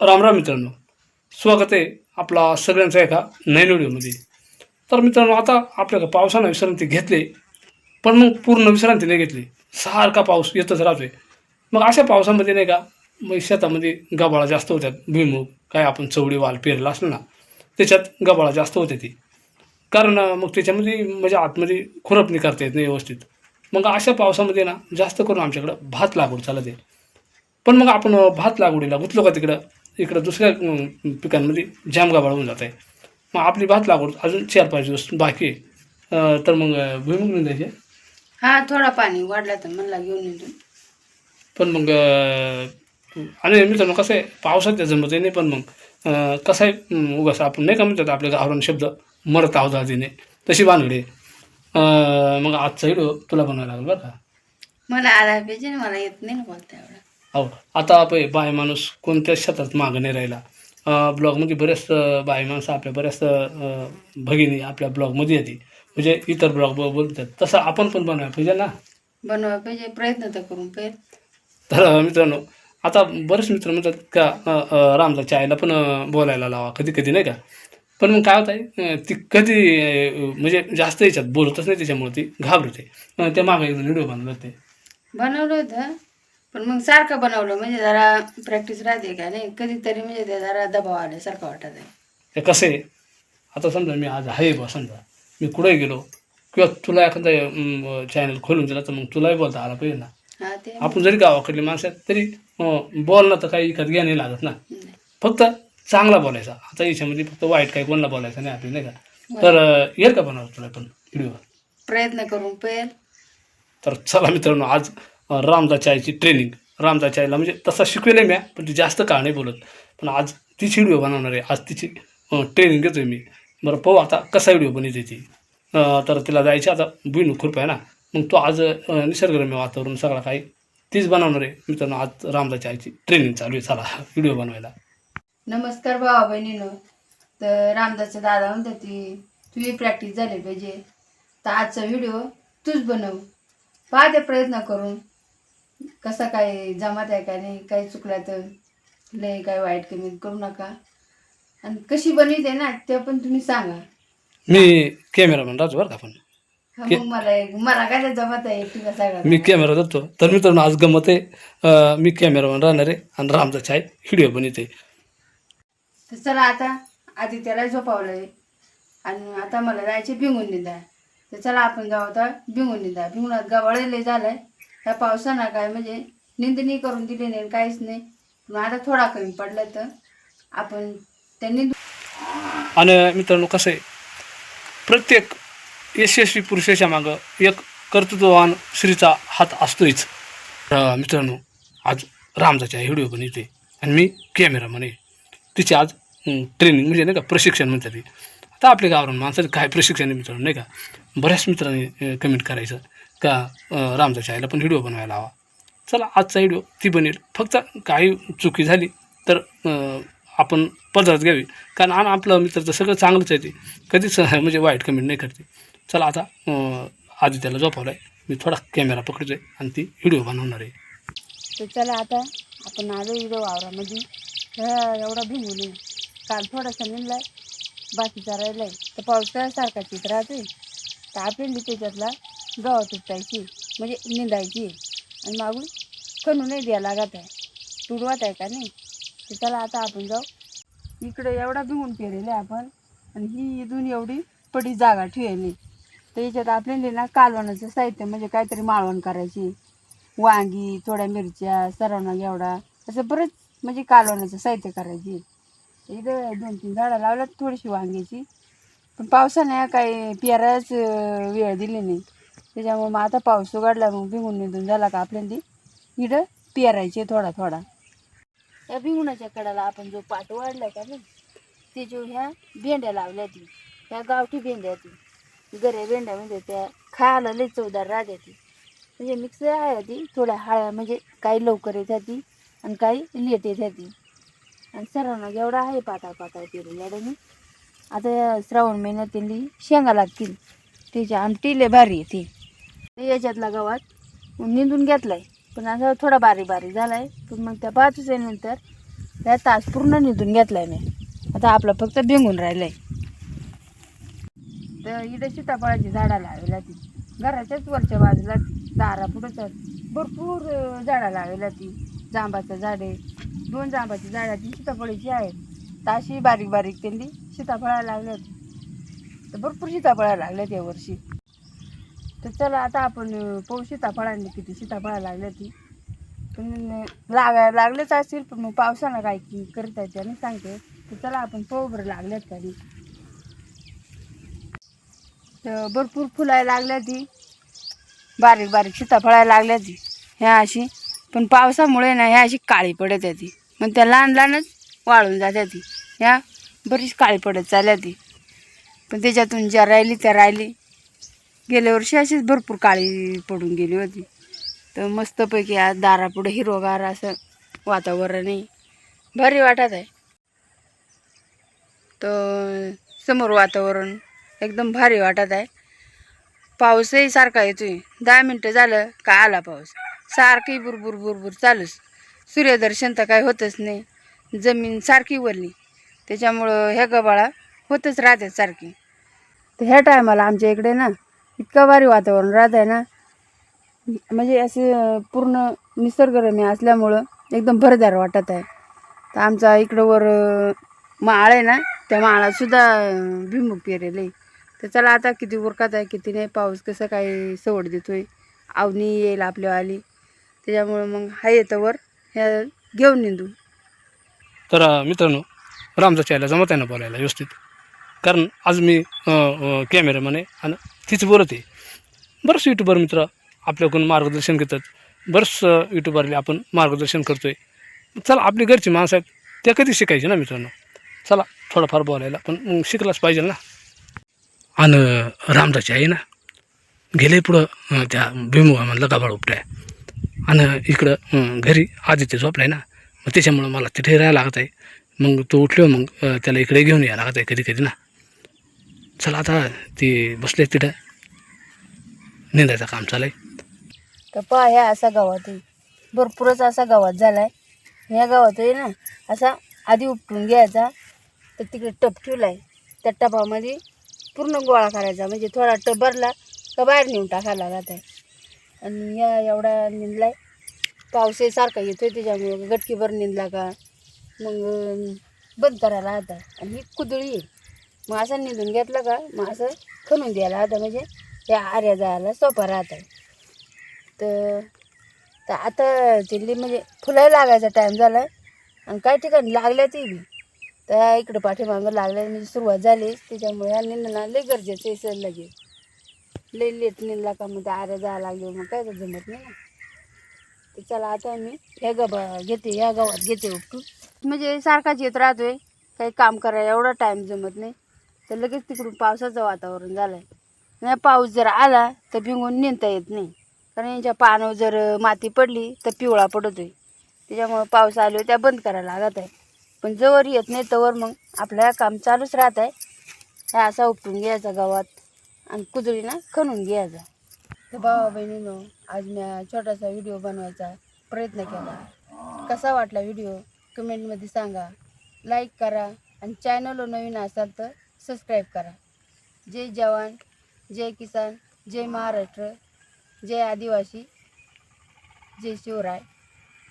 रामराम मित्रांनो. स्वागत आहे आपला सगळ्यांचा एका नवीन व्हिडिओमध्ये. तर मित्रांनो आता आपल्याला पावसानं विश्रांती घेतली पण मग पूर्ण विश्रांती नाही घेतली. सारखा पाऊस येतच राहतोय. मग अशा पावसामध्ये नाही का मग शेतामध्ये गबाळा जास्त होत्यात. भुईमुग काय आपण चवडी वाल पेरला असलं ना त्याच्यात गबाळा जास्त होते ती. कारण मग त्याच्यामध्ये म्हणजे आतमध्ये खुरपणी करता येत नाही व्यवस्थित. मग अशा पावसामध्ये ना जास्त करून आमच्याकडं भात लागवड चालत आहे. पण मग आपण भात लागवडीला गुंतलो का तिकडं? इकडं दुसऱ्या पिकांमध्ये जाम गाबाळ होऊन जात आहे मग आपली भात लागवड अजून चार पाच दिवस बाकी आहे. तर मग भुईमुग द्यायचे? हा थोडा पाणी वाढला तर म्हणला घेऊन येतो. पण मग आणि मित्रांनो कसं आहे पावसात त्या जमत नाही पण मग कसं आहे अं, उगाच आपण नाही का म्हणतात आपल्या गावरान शब्द मरत आहोत आधीने तशी बांधडी मग आजचा व्हिडिओ तुला बनवायला लागेल बरं का? मला आला पाहिजे मला येत नाही ना बोलता एवढा. हो. आता आपण बाय माणूस कोणत्या शेतात मागं नाही राहिला? ब्लॉगमध्ये बऱ्याच अं, बाय माणसं आपल्या बऱ्याच भगिनी आपल्या ब्लॉगमध्ये येते म्हणजे इतर ब्लॉग बोलतात. तसं आपण पण बनवायला पाहिजे ना? बनवा पाहिजे. प्रयत्न तर करून पाहिजे. तर मित्रांनो आता बरेच मित्र म्हणतात का रामदाच्या आईला पण बोलायला लावा. कधी कधी नाही का? पण मग काय होत आहे ती कधी म्हणजे जास्त याच्यात बोलतच नाही त्याच्यामुळे ती घाबरते. त्या मागे एकदा व्हिडिओ बनवला ते बनवलं होतं? पण मग सारखं बनवलं म्हणजे जरा प्रॅक्टिस राहते का नाही? कधीतरी म्हणजे ते जरा दबाव आल्यासारखं वाटत आहे. ते कसं आहे? आता समजा मी आज आहे बा समजा. मी कुठे गेलो? किंवा तुला एखादा चॅनल खोलून दिला तर मग तुलाही बोलता आला पाहिजे ना. ते आपण जरी गावाकडली माणसं आहेत तरी बोलणं तर काही इकत घ्या नाही लागत ना. फक्त चांगला बोलायचा. आता याच्यामध्ये फक्त वाईट काही कोणाला बोलायचं नाही आपली नाही का? तर येईल का बनवलं तुला पण व्हिडिओ प्रयत्न करून पाहिजे तर चला मित्रांनो आज रामदाचायची रामदाच्या आईची ट्रेनिंग रामदाचायला म्हणजे तसा शिकवेल आहे मी पण ती जास्त काळ नाही बोलत. पण आज तिची व्हिडिओ बनवणार आहे. आज तिची ट्रेनिंग घेतोय मी. बरं पाहू आता कसा व्हिडिओ बनवते ती. तर तिला जायची आता भुईन खूप आहे ना. मग तो आज निसर्गरम्य वातावरण सगळं काही तीच बनवणार आहे. मित्रांनो आज रामदाच्या आईची ट्रेनिंग चालू आहे. चला व्हिडिओ बनवायला. नमस्कार भावा बहिणीनं. तर रामदासचा दादा म्हणतात ती तुझी प्रॅक्टिस झाली पाहिजे. तर आजचा व्हिडिओ तूच बनव. पाहते प्रयत्न करून. कसा काय जमात आहे का नाही काही चुकला तर लय काय वाईट कमी करू नका. आणि कशी बनवते ना ते पण तुम्ही सांगा. मी कॅमेरामॅन राहतो बरं का पण हा मग मला एक- मला काय ते जमत आहे मी कॅमेरा धरतो. तर मित्रांनो आज गमत आहे. अं, मी कॅमेरामॅन राहणार आहे आणि रामदाच्या आई व्हिडिओ बनवते तर चला आता आधी त्याला झोपावलंय. आणि आता मला जायचे भिंगून निंदा. तर चला आपण जाऊ आता भिंगून निंदा. भिंगुणात गवाळले झालाय. ह्या पावसानं काय म्हणजे निंदणी करून दिली नाही काहीच नाही. पण आता थोडा कमी पडला तर आपण त्यांनी आणि मित्रांनो कसं आहे? प्रत्येक यशस्वी पुरुषाच्या मागं एक कर्तृत्ववान स्त्रीचा हात असतोच मित्रांनो आज रामदाच्या व्हिडिओ पण येते आणि मी कॅमेरा आहे. तिची आज ट्रेनिंग म्हणजे नाही का प्रशिक्षण म्हणतात ते. आता आपल्या गावरान माणसाचं काय प्रशिक्षण आहे मित्रांनो नाही का? बऱ्याच मित्रांनी कमेंट करायचं. का अं, शाळेला पण व्हिडिओ बनवायला हवा. चला आजचा व्हिडिओ ती बनेल. फक्त काही चुकी झाली तर आपण पदरात घ्यावी. कारण आणि आपलं मित्राचं सगळं चांगलंच आहे ते. कधीच म्हणजे वाईट कमेंट नाही करते. चला आता आधी त्याला झोपवलं आहे मी थोडा कॅमेरा पकडतो आहे आणि ती व्हिडिओ बनवणार आहे. तर चला आता आपण आलो इथं वावरामध्ये. एवढा भिंगून येईल काल थोडासा निघलाय. बाकीचा आहे तर पावसाळ्यासारखा काय सारखा चित राहते तर आपली त्याच्यातला. गवा तुटायची म्हणजे निंदायची. आणि मागून खणू नाही द्यायला लागत आहे. तुडवत आहे का नाही? तर त्याला आता आपण जाऊ. इकडे एवढा भिंगून पेरेल आपण. आणि ही इथून एवढी पडी जागा ठेवली. तर याच्यात आपल्याला ना कालवणाचं साहित्य म्हणजे काहीतरी माळवण करायची. वांगी थोड्या मिरच्या सरवणा एवढा असं बरंच म्हणजे कालवणाचं साहित्य करायची. इथं दोन तीन झाडं लावल्यात थोडीशी वांग्याची. पण पावसाने काही पेरायच वेळ दिली नाही. त्याच्यामुळं मग आता पाऊस उघडला मग भिंगून निघून झाला का आपल्याला ती. इथं पेरायची थोडा थोडा. या भिंगुणाच्या कडाला आपण जो पाट वाढला का नाही ते जो ह्या भेंड्या लावल्या ती ह्या गावठी भेंड्या ती गऱ्या भेंड्या म्हणजे त्या खायला लई चवदार राहत्या ती म्हणजे मिक्स आहे ती थोड्या हळ्या म्हणजे काही लवकर येत ती आणि काही लेट येत्या ती. आणि सर्वांना एवढा आहे पाताळ पाताळ पेरून याड्याने आता श्रावण महिन्यात त्यांनी शेंगा लागतील. त्याची आमटी लय भारी आहे ती. याच्यातला गावात निंदून घेतलाय. पण असा थोडा बारीक बारीक झालाय. पण मग त्या पाच नंतर. त्या तास पूर्ण निंदून घेतलाय मी. आता आपलं फक्त भिंगून राहिलाय. तर इथं सीताफळाची झाडं लावलेला ती. घराच्याच वरच्या बाजूला ती. दारा पुढंच भरपूर झाडं लावलेला ती. जांबाचं झाड आहे. दोन जांबाची झाडं ती सीताफळाची आहेत. ताशी बारीक बारीक त्यांनी सीताफळा लावल्यात. तर भरपूर सीताफळा लागल्या त्या वर्षी. तर चला आता आपण पाहू सीताफळांनी किती सीताफळा लागल्या ती पण लागायला लागलेच असतील पण मग पावसानं काय की करता येते आणि सांगते. तर चला आपण पाहू बरं लागल्यात कधी तर भरपूर फुलाय लागल्या ती बारीक बारीक सीताफळायला लागल्या ती ह्या अशी. पण पावसामुळे ना ह्या अशी काळी पडत आहे ती मग त्या लहान लहानच वाळून जात्या ती ह्या बरीच काळी पडत चालल्या ती पण त्याच्यातून ज्या राहिली त्या राहिली. गेल्या वर्षी अशीच भरपूर काळी पडून गेली होती. तर मस्तपैकी आज दारापुढे हिरवगार असं वातावरण आहे. भारी वाटत आहे. तर समोर वातावरण एकदम भारी वाटत आहे. पाऊसही सारखा येतोय. दहा मिनटं झालं का आला पाऊस. सारखी बुरबुर बुरबुर चालूच. सूर्यदर्शन तर काय होतच नाही. जमीन सारखी वरली. त्याच्यामुळं ह्या गबाळा होतच राहतात सारखी. तर ह्या टायमाला आमच्या इकडे ना इतकं भारी वातावरण राहत आहे ना. म्हणजे असे पूर्ण निसर्गरम्य असल्यामुळं एकदम भरदार वाटत आहे. तर आमचा इकडं वर माळ आहे ना त्या माळात सुद्धा अं, भिमुख पेरेल. आहे तर चला आता किती उरकात आहे किती नाही पाऊस कसं काय सवड देतोय. आवनी येईल आपल्या आली त्याच्यामुळं मग हा येतं वर ह्या घेऊन निंदू. तर मित्रांनो रामचा चायला जमत आहे ना बोलायला व्यवस्थित? कारण आज मी कॅमेरामॅन आहे आणि तीच बोलत आहे. बरंच यूट्यूबर मित्र आपल्याकडून मार्गदर्शन घेतात. बरंच यूट्यूबरले आपण मार्गदर्शन करतो आहे चला आपली घरची माणसं आहेत त्या कधी शिकायची ना मित्रांनो? चला थोडंफार बोलायला पण मग शिकलाच पाहिजे ना. आणि रामदाची आहे ना? गेले पुढं त्या भीमुगामधलं गाभाळ उपटाय. आणि इकडं घरी आदित्य झोपलाय ना? मग त्याच्यामुळं मला तिथे राहायला लागत आहे. मग तो उठलो मग त्याला इकडे घेऊन यायला लागत आहे कधी कधी ना. चला आता ते बसले तिथं. निंदायचं काम चालू आहे तर पहा ह्या असा गावात आहे. भरपूरच असा गावात झाला आहे ह्या गावात आहे ना असा आधी उपटून घ्यायचा तर तिकडे टप ठेवला आहे त्या टपामध्ये पूर्ण गोळा करायचा. म्हणजे थोडा टप भरला का बाहेर नेऊन टाकायला लागत आहे आणि या एवढा निंदला आहे सारखा येतो आहे त्याच्यामुळे गटकीभर निंदला का? मग बंद करायला आता आणि ही कुदळी आहे. मग असं निंदून घेतलं का मग असं खणून द्यायला आता म्हणजे त्या आऱ्या जायला सोपा राहतं. आहे तर तर आता चिल्ली म्हणजे फुलाही लागायचा टाईम झाला आहे आणि काही ठिकाणी लागल्या ती बी. तर इकडं पाठीमागं लागल्या म्हणजे सुरुवात झाली. त्याच्यामुळे ह्या निंदना लई गरजेचं आहे सर लगे. लई लेट निंदला का मग त्या आऱ्या जायला लागले मग काय तर जमत नाही ना. तर चला आता मी ह्या गबा घेते ह्या गावात घेते. उपटून म्हणजे सारखाच येत राहतोय. काही काम करायला एवढा टाईम जमत नाही. तर लगेच तिकडून पावसाचं वातावरण झालं आहे नाही पाऊस जर आला तर भिंगून नेता येत नाही. कारण यांच्या पानावर जर माती पडली तर पिवळा पडतोय. त्याच्यामुळं पाऊस आलो त्या बंद करायला लागत आहे. पण जवळ येत नाही तवर मग आपलं काम चालूच राहत आहे. हे असा उपटून घ्यायचा गावात आणि कुजळीनं खणून घ्यायचा. तर भावा बहिणीनो आज मी छोटासा व्हिडिओ बनवायचा प्रयत्न केला. कसा वाटला व्हिडिओ? कमेंटमध्ये सांगा. लाईक करा आणि चॅनलवर नवीन असाल तर सबस्क्राईब करा. जय जवान जय किसान जय महाराष्ट्र जय आदिवासी जय शिवराय.